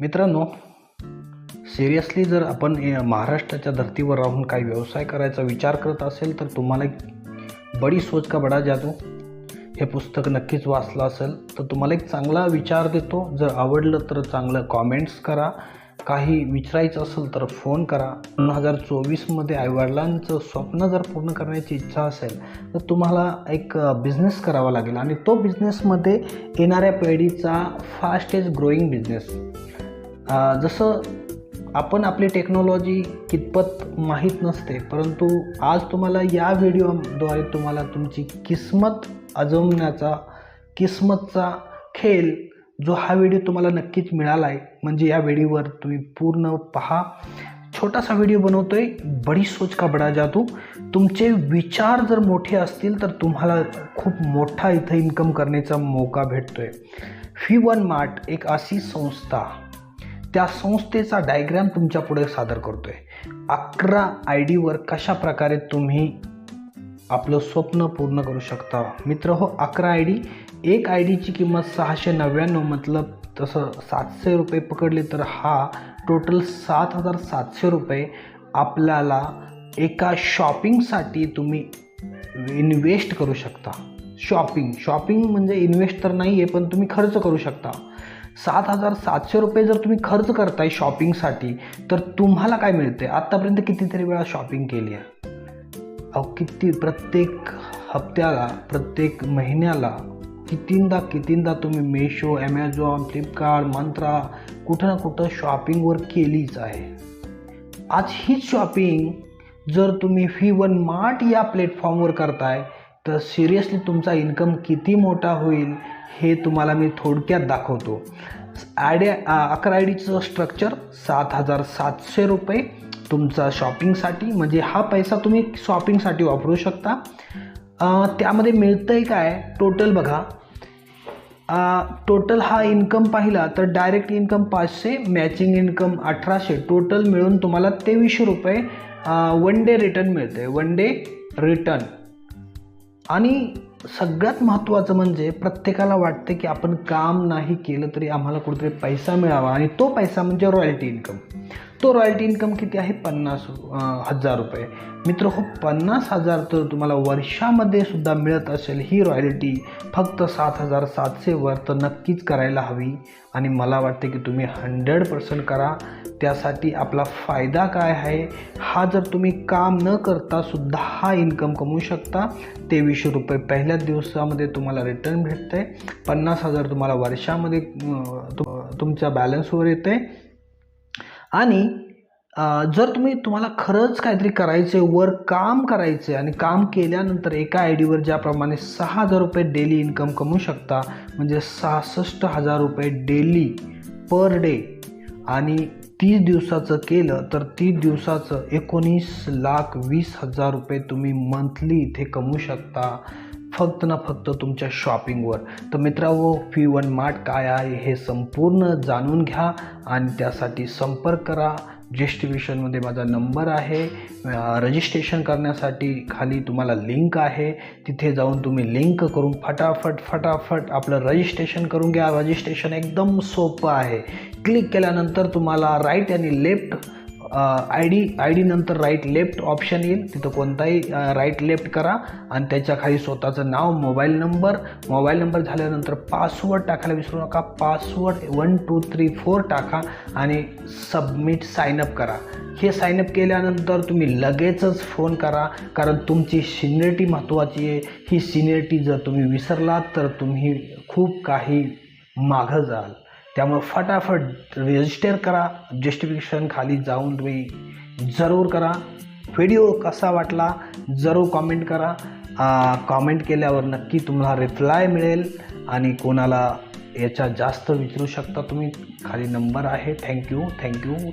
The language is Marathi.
मित्रांनो सिरियसली जर आपण महाराष्ट्राच्या धर्तीवर राहून काही व्यवसाय करायचा विचार करत असेल तर तुम्हाला एक बडी सोच का बडा जादू? हे पुस्तक नक्कीच वाचलं असेल तर तुम्हाला एक चांगला विचार देतो. जर आवडलं तर चांगलं कॉमेंट्स करा. काही विचारायचं असेल तर फोन करा. दोन हजार चोवीसमध्ये आईवडिलांचं स्वप्न जर पूर्ण करण्याची इच्छा असेल तर तुम्हाला एक बिझनेस करावा लागेल. आणि तो बिझनेसमध्ये येणाऱ्या पिढीचा फास्टेस्ट ग्रोईंग बिझनेस जसं आपण आपली टेक्नॉलॉजी कितपत माहीत नसते परंतु आज तुम्हाला या व्हिडिओद्वारे तुम्हाला तुमची किस्मत अजमण्याचा किस्मतचा खेळ जो हा व्हिडिओ तुम्हाला नक्कीच मिळाला आहे म्हणजे या व्हिडिओवर तुम्ही पूर्ण पहा. छोटासा व्हिडिओ बनवतो आहे बडी सोच का बडा जादू तुमचे विचार जर मोठे असतील तर तुम्हाला खूप मोठा इथं इन्कम करण्याचा मौका आहे फी वन मार्ट एक अशी संस्था. त्या संस्थेचा डायग्रॅम तुमच्यापुढे सादर करतोय. अकरा आय डीवर कशा प्रकारे तुम्ही आपलं स्वप्न पूर्ण करू शकता? मित्र हो अकरा आय डी एक आय डीची किंमत सहाशे नव्याण्णव मतलब तसं सातशे रुपये पकडले तर हा टोटल सात हजार सातशे रुपये आपल्याला एका शॉपिंगसाठी तुम्ही इन्व्हेस्ट करू शकता. शॉपिंग शॉपिंग म्हणजे इन्व्हेस्ट तर नाही आहे पण तुम्ही खर्च करू शकता. सात हजार सातशे रुपये जर तुम्ही खर्च करताय शॉपिंगसाठी तर तुम्हाला काय मिळते आत्तापर्यंत कितीतरी वेळा शॉपिंग केली आहे. अहो किती प्रत्येक हप्त्याला प्रत्येक महिन्याला कितींदा कितींदा तुम्ही मेशो ॲमेझॉन फ्लिपकार्ट मंत्रा कुठं ना कुठं शॉपिंगवर केलीच आहे. आज हीच शॉपिंग जर तुम्ही फी वन मार्ट या प्लॅटफॉर्मवर करताय तर सिरियसली तुमचा इन्कम किती मोठा होईल? हे तुम्हाला मी थोडक्यात दाखवतो. आयडी अकरा आय डीचं स्ट्रक्चर सात हजार सातशे रुपये तुमचा शॉपिंगसाठी म्हणजे हा पैसा तुम्ही शॉपिंगसाठी वापरू शकता. त्यामध्ये मिळतं आहे काय? टोटल बघा. टोटल हा इन्कम पाहिला तर डायरेक्ट इन्कम पाचशे मॅचिंग इन्कम अठराशे. टोटल मिळून तुम्हाला तेवीसशे रुपये वन डे रिटर्न मिळते वन डे रिटर्न आणि सगळ्यात महत्त्वाचं म्हणजे प्रत्येकाला वाटतं की आपण काम नाही केलं तरी आम्हाला कुठेतरी पैसा मिळावा आणि तो पैसा म्हणजे रॉयल्टी इन्कम तो रॉयल्टी इन्कम किती आहे? पन्नास हजार रुपये. मित्र हो पन्नास हजार तर तुम्हाला वर्षामध्ये सुद्धा मिळत असेल. ही रॉयल्टी फक्त सात हजार सातशेवर तर नक्कीच करायला हवी. आणि मला वाटते की तुम्ही हंड्रेड पर्सेंट करा. त्यासाठी आपला फायदा काय आहे? हा जर तुम्ही काम न करता सुद्धा हा इन्कम कमवू शकता तेवीसशे रुपये पहिल्याच दिवसामध्ये तुम्हाला रिटर्न भेटते पन्नास हजार तुम्हाला वर्षामध्ये तुमच्या बॅलन्सवर येते आणि जर तुम्ही तुम्हाला खरंच काहीतरी करायचे वर काम करायचे आणि काम केल्यानंतर एका आय डीवर ज्याप्रमाणे सहा हजार रुपये डेली इन्कम कमवू शकता म्हणजे सहासष्ट हजार रुपये डेली पर डे आणि तीस दिवसाचं केलं तर तीस दिवसाचं एकोणीस लाख वीस हजार रुपये तुम्ही मंथली इथे कमवू शकता. फक्त ना फक्त तुमच्या शॉपिंगवर तर मित्रांनो फी वन मार्ट काय आहे हे संपूर्ण जाणून घ्या आणि त्यासाठी संपर्क करा. डिस्ट्रीब्युशनमध्ये माझा नंबर आहे. रजिस्ट्रेशन करण्यासाठी खाली तुम्हाला लिंक आहे. तिथे जाऊन तुम्ही लिंक करून फटाफट फटाफट आपलं रजिस्ट्रेशन करून घ्या. रजिस्ट्रेशन एकदम सोपं आहे. क्लिक केल्यानंतर तुम्हाला राईट आणि left I D I D नंतर राईट लेफ्ट ऑप्शन येईल. तिथं कोणताही राईट लेफ्ट करा आणि त्याच्याखाली स्वतःचं नाव मोबाईल नंबर मोबाईल नंबर झाल्यानंतर पासवर्ड टाकायला विसरू नका. Password one two three four टाका आणि सबमिट साईनअप करा. हे साईनअप केल्यानंतर तुम्ही लगेचच फोन करा. कारण तुमची सिनियरिटी महत्त्वाची आहे. ही सिनियरिटी जर तुम्ही विसरलात तर तुम्ही खूप काही मागं जाल. त्यामुळं फटाफट रजिस्टर करा. जस्टिफिकेशन खाली जाऊन तुम्ही जरूर करा. व्हिडिओ कसा वाटला जरूर कॉमेंट करा. कॉमेंट केल्यावर नक्की तुम्हाला रिप्लाय मिळेल आणि कोणाला याच्या जास्त विचारू शकता तुम्ही. खाली नंबर आहे. Thank you thank you